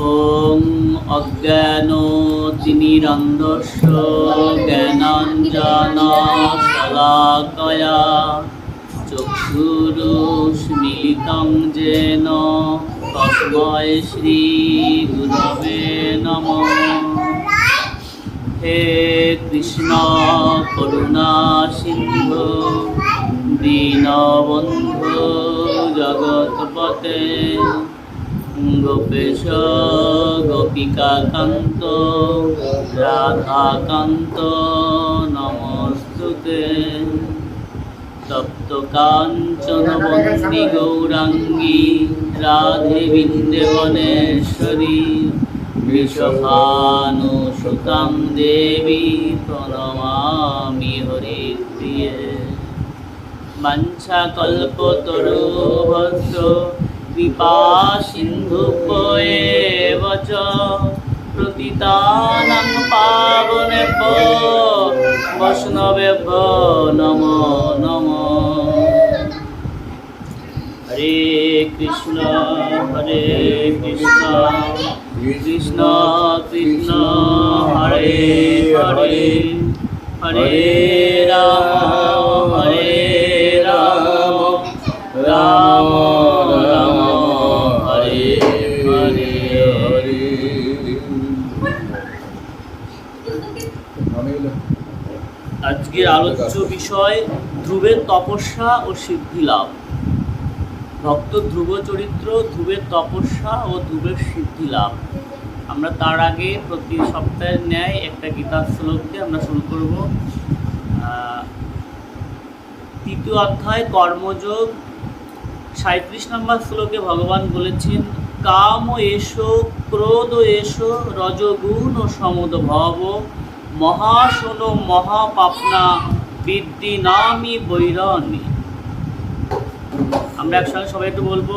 ওং অজ্ঞান চিনিরন্ধস্য জ্ঞানঞ্জন শলাকয়া চক্ষুরুষ্মিলিতং যেন তস্ময় শ্রী গুরবে নম হে কৃষ্ণ করুণা সিন্ধু দীনবন্ধু জগৎপতে গোপেশ গোপিকাকান্ত রাধাকান্ত, নমস্তুতে। তপ্ত কাঞ্চন বন্দী গৌরাঙ্গী, রাধে বৃন্দেবনেশ্বরী বৃষভানুসুতাং দেবী, প্রণমামি হরিপ্রিয়ে বাঞ্ছাকল্পতরুভদ্র কৃপা সিন্ধুভ্যেব চ প্রতিতানাং পাবনেভ্য বৈষ্ণবেভ্য নমো নমো। হরে কৃষ্ণ হরে কৃষ্ণ কৃষ্ণ কৃষ্ণ, হরে হরে হরে রাম। আলোচ্য বিষয় ধ্রুবের তপস্যা ও সিদ্ধি লাভ। ভক্ত ধ্রুব চরিত্র, ধ্রুবের তপস্যা ও ধ্রুবের সিদ্ধি লাভ। আমরা তার আগে প্রতি সপ্তাহের ন্যায় একটা গীতার শ্লোক দিয়ে আমরা শুরু করব। তৃতীয় অধ্যায়, কর্মযোগ। সাঁত্রিশ নম্বর শ্লোকে ভগবান বলেছেন, কাম এসো, ক্রোধ এসো, রজগুণ ও সমদ ভব মহাশন মহাপাপনা বিদ্যি নামি বৈরণী। আমরা একসঙ্গে সবাই একটু বলব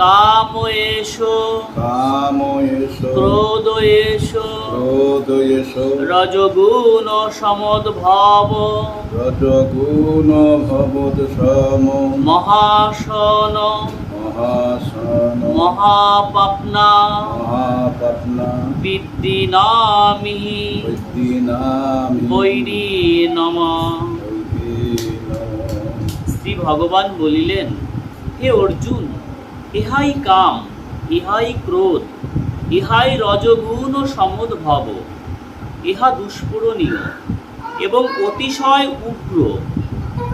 কাম এসো কাম এসো ক্রোধ এসো ক্রোধ এসো রজগুণ সমদ ভব রজগুণ ভবদ সম মহাশন মহাসন মহাপাপনা। মহাপত্না বিদ্যি নামি বৈদ্যিনামি বৈরী নম। শ্রী ভগবান বলিলেন হে অর্জুন ইহাই কাম ইহাই ক্রোধ ইহাই রজগুণ ও সমদ ভব ইহা দুষ্পূরণীয় এবং অতিশয় উগ্র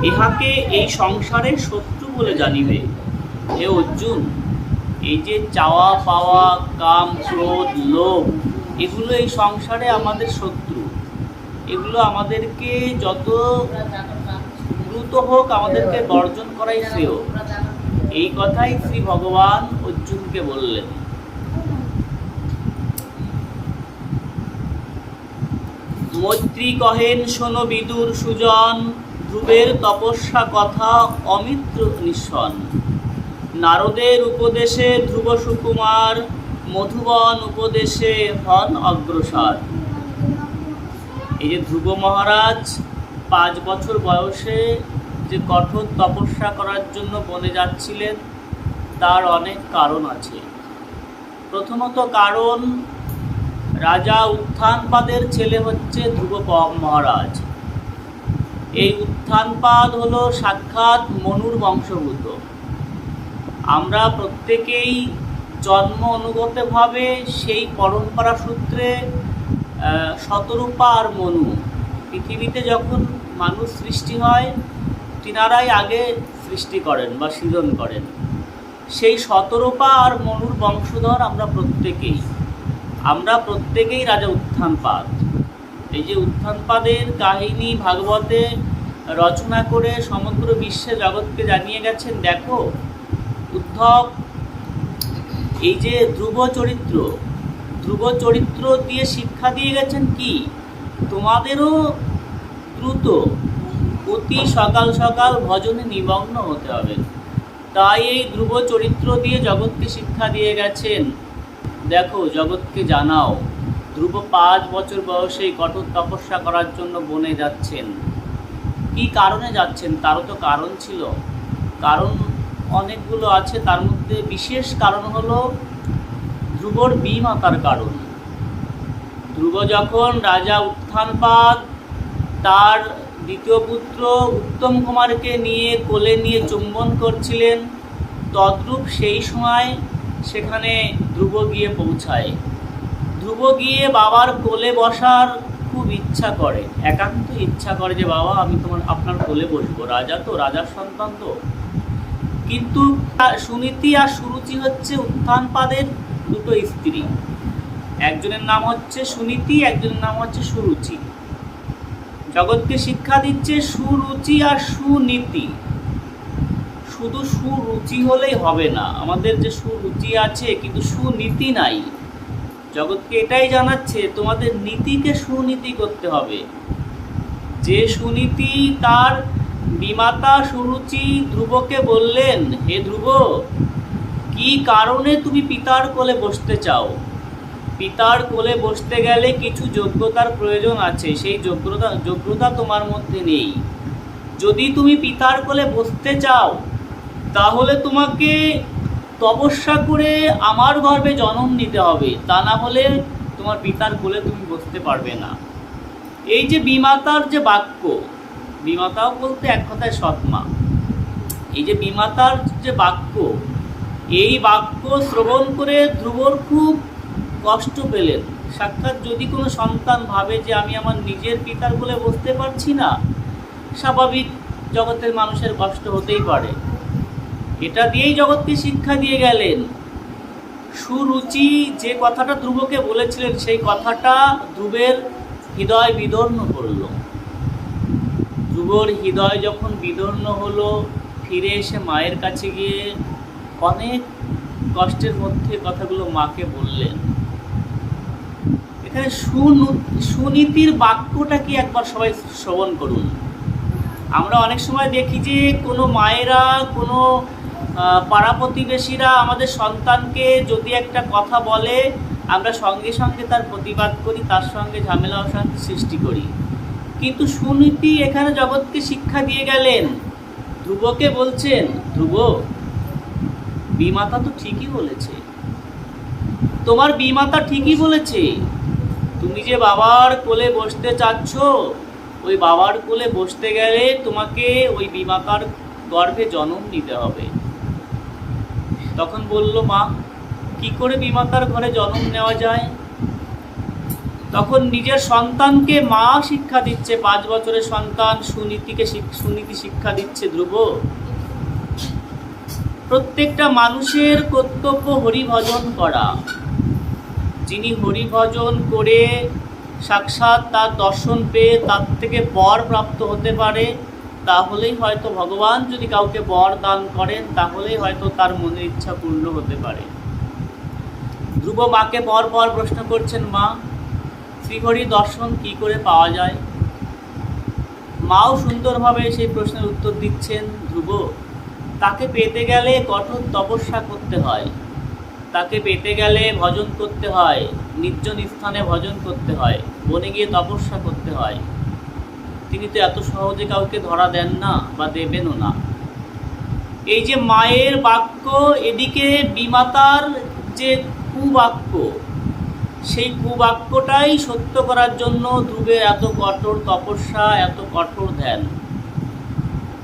ইহাকে এই সংসারের শত্রু বলে জানিবে। হে অর্জুন, এই যে চাওয়া পাওয়া, কাম, ক্রোধ, লোভ, এগুলো এই সংসারে আমাদের শত্রু। এগুলো আমাদেরকে যত দ্রুত হোক আমাদেরকে বর্জন করাই শ্রেয়। এই কথাই শ্রী ভগবান অর্জুনকে বললেন। মৈত্রী কহেন, শোনো বিদুর সুজন, ধ্রুবের তপস্যা কথা অমিত্র নিঃসন। নারদের উপদেশে ধ্রুব সুকুমার, মধুবন উপদেশে হন অগ্রসর। এই যে ধ্রুব মহারাজ পাঁচ বছর বয়সে যে কঠোর তপস্যা করার জন্য বনে যাচ্ছিলেন, তার অনেক কারণ আছে। প্রথমত কারণ, রাজা উত্থানপাদের ছেলে হচ্ছে ধ্রুব মহারাজ। এই উত্থানপাদ হলো সাক্ষাৎ মনুর বংশভূত আমরা প্রত্যেকেই জন্ম অনুগতভাবে সেই পরম্পরা সূত্রে শতরূপা আর মনু। পৃথিবীতে যখন মানুষ সৃষ্টি হয়, তিনারাই আগে সৃষ্টি করেন বা সৃজন করেন। সেই শতরূপা আর মনুর বংশধর আমরা প্রত্যেকেই। আমরা প্রত্যেকেই রাজা উত্থানপাদ। এই যে উত্থানপাদের কাহিনী ভাগবতে রচনা করে সমগ্র বিশ্বে জগৎকে জানিয়ে গেছেন, দেখো উদ্ধব এই যে ধ্রুব চরিত্র ধ্রুব চরিত্র দিয়ে শিক্ষা দিয়ে গেছেন কি? তোমাদেরও দ্রুত অতি সকাল সকাল ভজনে নিমগ্ন হতে হবে। তাই এই ধ্রুব চরিত্র দিয়ে জগৎকে শিক্ষা দিয়ে গেছেন। দেখো, জগৎকে জানাও, ধ্রুব পাঁচ বছর বয়সে কঠোর তপস্যা করার জন্য বনে যাচ্ছেন। কি কারণে যাচ্ছেন? তারও তো কারণ ছিল। কারণ অনেকগুলো আছে, তার মধ্যে বিশেষ কারণ হলো ধ্রুবর বিমাতার কারণ। ধ্রুব যখন রাজা উত্থানপাদ তার দ্বিতীয় পুত্র উত্তম কুমারকে নিয়ে কোলে নিয়ে চুম্বন করছিলেন, তদ্রূপ সেই সময় সেখানে ধ্রুব গিয়ে পৌঁছায়। ধ্রুব গিয়ে বাবার কোলে বসার খুব ইচ্ছা করে, একান্ত ইচ্ছা করে যে, বাবা, আমি তোমার, আপনার কোলে বসবো। রাজা তো, রাজার সন্তান তো। কিন্তু সুনীতি আর সুরুচি হচ্ছে উত্থানপাদের দুটো স্ত্রী। একজনের নাম হচ্ছে সুনীতি, একজনের নাম হচ্ছে সুরুচি। জগৎকে শিক্ষা দিচ্ছে সুরুচি আর সুনীতি। শুধু সুরুচি হলেই হবে না, আমাদের যে সুরুচি আছে, কিন্তু সুনীতি নাই। জগৎকে এটাই জানাচ্ছে, তোমাদের নীতিকে সুনীতি করতে হবে। যে সুনীতি তার বিমাতা সুরুচি ধ্রুবকে বললেন, হে ধ্রুব, কি কারণে তুমি পিতার কোলে বসতে চাও? পিতার কোলে বসতে গেলে কিছু যোগ্যতার প্রয়োজন আছে, সেই যোগ্যতা যোগ্যতা তোমার মধ্যে নেই। যদি তুমি পিতার কোলে বসতে চাও, তাহলে তোমাকে তপস্যা করে আমার গর্ভে জন্ম নিতে হবে। তা না হলে তোমার পিতার কোলে তুমি বসতে পারবে না। এই যে বিমাতার যে বাক্য বিমাতাও বলতে এক কথায় সৎমা এই যে বিমাতার যে বাক্য, এই বাক্য শ্রবণ করে ধ্রুবর খুব কষ্ট পেলেন। সাক্ষাৎ যদি কোনো সন্তান ভাবে যে আমি আমার নিজের পিতার বলে বসতে পারছি না, স্বাভাবিক জগতের মানুষের কষ্ট হতেই পারে। এটা দিয়েই জগৎকে শিক্ষা দিয়ে গেলেন। সুরুচি যে কথাটা ধ্রুবকে বলেছিলেন, সেই কথাটা ধ্রুবের হৃদয় বিদর্ণ করল। ধ্রুবর হৃদয় যখন বিদর্ণ হলো, ফিরে এসে মায়ের কাছে গিয়ে অনেক কষ্টের মধ্যে কথাগুলো মাকে বললেন। এখানে সুনু- সুনীতির বাক্যটা কি একবার সবাই শ্রবণ করুন। আমরা অনেক সময় দেখি যে কোনো মায়েরা, কোনো পাড়া প্রতিবেশীরা আমাদের সন্তানকে যদি একটা কথা বলে, আমরা সঙ্গে সঙ্গে তার প্রতিবাদ করি, তার সঙ্গে ঝামেলা অশান্তি সৃষ্টি করি। কিন্তু সুনীতি এখানে জগৎকে শিক্ষা দিয়ে গেলেন। ধ্রুবকে বলছেন, ধ্রুব, বিমাতা তো ঠিকই বলেছে। তোমার বিমাতা ঠিকই বলেছে। তুমি যে বাবার কোলে বসতে চাচ্ছ, ওই বাবার কোলে বসতে গেলে তোমাকে ওই বিমাতার গর্ভে জন্ম নিতে হবে। তখন বলল, মা, কি করে বিমাতার ঘরে জন্ম নেওয়া যায়? তখন নিজের সন্তানকে মা শিক্ষা দিচ্ছে, পাঁচ বছরের সন্তান সুনীতিকে সুনীতি শিক্ষা দিচ্ছে ধ্রুব। প্রত্যেকটা মানুষের কর্তব্য হরিভজন করা। যিনি হরিভজন করে সাক্ষাৎ তার দর্শন পেয়ে তার থেকে বর প্রাপ্ত হতে পারে, তাহলেই হয়তো ভগবান যদি কাউকে বর দান করেন, তাহলেই হয়তো তার মনের ইচ্ছা পূর্ণ হতে পারে। ধ্রুব মাকে পর পর প্রশ্ন করছেন, মা শ্রীহরি দর্শন কি করে পাওয়া যায়? মাও সুন্দরভাবে সেই প্রশ্নের উত্তর দিচ্ছেন, ধ্রুব, তাকে পেতে গেলে কঠোর তপস্যা করতে হয়। তাকে পেতে গেলে ভজন করতে হয়, নির্জন স্থানে ভজন করতে হয়, বনে গিয়ে তপস্যা করতে হয়। তিনি তো এত সহজে কাউকে ধরা দেন না বা দেবেনও না। এই যে মায়ের বাক্য, এদিকে বিমাতার যে কুবাক্য সেই কুবাক্যটাই সত্য করার জন্য ধ্রুবের এত কঠোর তপস্যা, এত কঠোর ধ্যান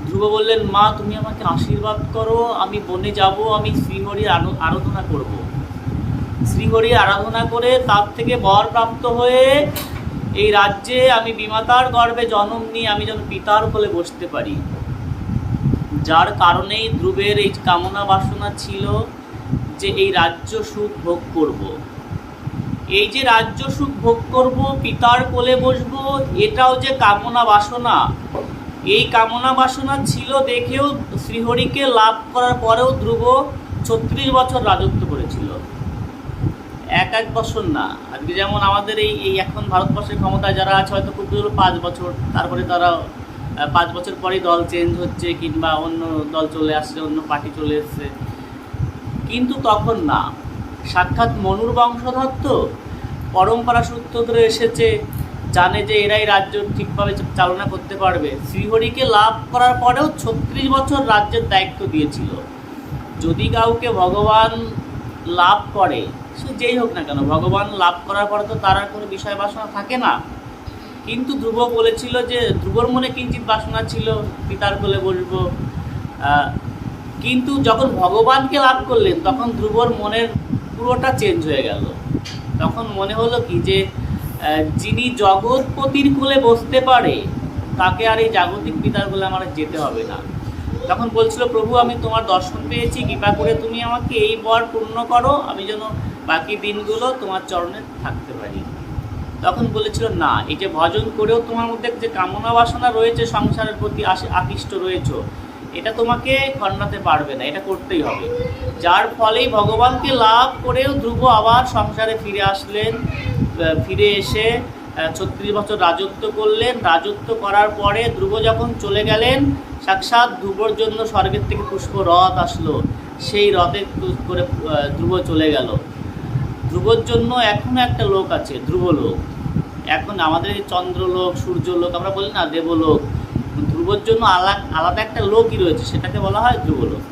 ধ্রুব বললেন, মা, তুমি আমাকে আশীর্বাদ করো, আমি বনে যাব, আমি শ্রীহরির আরাধনা করব। শ্রীহরির আরাধনা করে তার থেকে বর প্রাপ্ত হয়ে এই রাজ্যে আমি বিমাতার গর্ভে জন্ম নিয়ে আমি যেন পিতার কোলে বসতে পারি যার কারণেই ধ্রুবের এই কামনা বাসনা ছিল যে এই রাজ্য সুখ ভোগ করব। এই যে রাজ্য সুখ ভোগ করব, পিতার কোলে বসবো, এটাও যে কামনা বাসনা। এই কামনা বাসনা ছিল দেখেও শ্রীহরিকে লাভ করার পরেও ধ্রুব ছত্রিশ বছর রাজত্ব করেছিল। এক এক বছর না। আজকে যেমন আমাদের এই এই এখন ভারতবর্ষের ক্ষমতায় যারা আছে, হয়তো খুব জোর পাঁচ বছর, তারপরে তারা পাঁচ বছর পরেই দল চেঞ্জ হচ্ছে কিংবা অন্য দল চলে আসছে, অন্য পার্টি চলে এসছে। কিন্তু তখন না। সাক্ষাৎ মনুর বংশধর তো পরম্পরা সূত্র ধরে এসেছে, জানে যে এরাই রাজ্য ঠিকভাবে চালনা করতে পারবে। শ্রীহরিকে লাভ করার পরেও ছত্রিশ বছর রাজ্যের দায়িত্ব দিয়েছিল। যদি কাউকে ভগবান লাভ করে, সে যেই হোক না কেন, ভগবান লাভ করার পরে তো তার আর কোনো বিষয় বাসনা থাকে না। কিন্তু ধ্রুব বলেছিল যে, ধ্রুবর মনে কিঞ্চিত বাসনা ছিল, পিতার কোলে বসবো। কিন্তু যখন ভগবানকে লাভ করলেন, তখন ধ্রুবর মনের পুরোটা চেঞ্জ হয়ে গেল। তখন মনে হলো কি যে যিনি জগৎপতির কোলে বসতে পারে, তাকে আর এই জাগতিক পিতার কোলে আমার যেতে হবে না। তখন বলছিল, প্রভু, আমি তোমার দর্শন পেয়েছি, কৃপা করে তুমি আমাকে এই বর পূর্ণ করো, আমি যেন বাকি দিনগুলো তোমার চরণে থাকতে পারি। তখন বলেছিল, না, এই যে ভজন করেও তোমার মধ্যে যে কামনা বাসনা রয়েছে, সংসারের প্রতি আকৃষ্ট রয়েছে এটা তোমাকে খণ্ডাতে পারবে না, এটা করতেই হবে। যার ফলেই ভগবানকে লাভ করেও ধ্রুব আবার সংসারে ফিরে আসলেন ফিরে এসে ছত্রিশ বছর রাজত্ব করলেন। রাজত্ব করার পরে ধ্রুব যখন চলে গেলেন, সাক্ষাৎ ধ্রুবর জন্য স্বর্গের থেকে পুষ্প রথ আসলো। সেই রথে করে ধ্রুব চলে গেল। ধ্রুবর জন্য এখনও একটা লোক আছে, ধ্রুবলোক। এখন আমাদের চন্দ্রলোক, সূর্যলোক, আমরা বলি না দেবলোক। ধ্রুবর জন্য আলাদা আলাদা একটা লোকই রয়েছে সেটাকে বলা হয় ধ্রুবলোক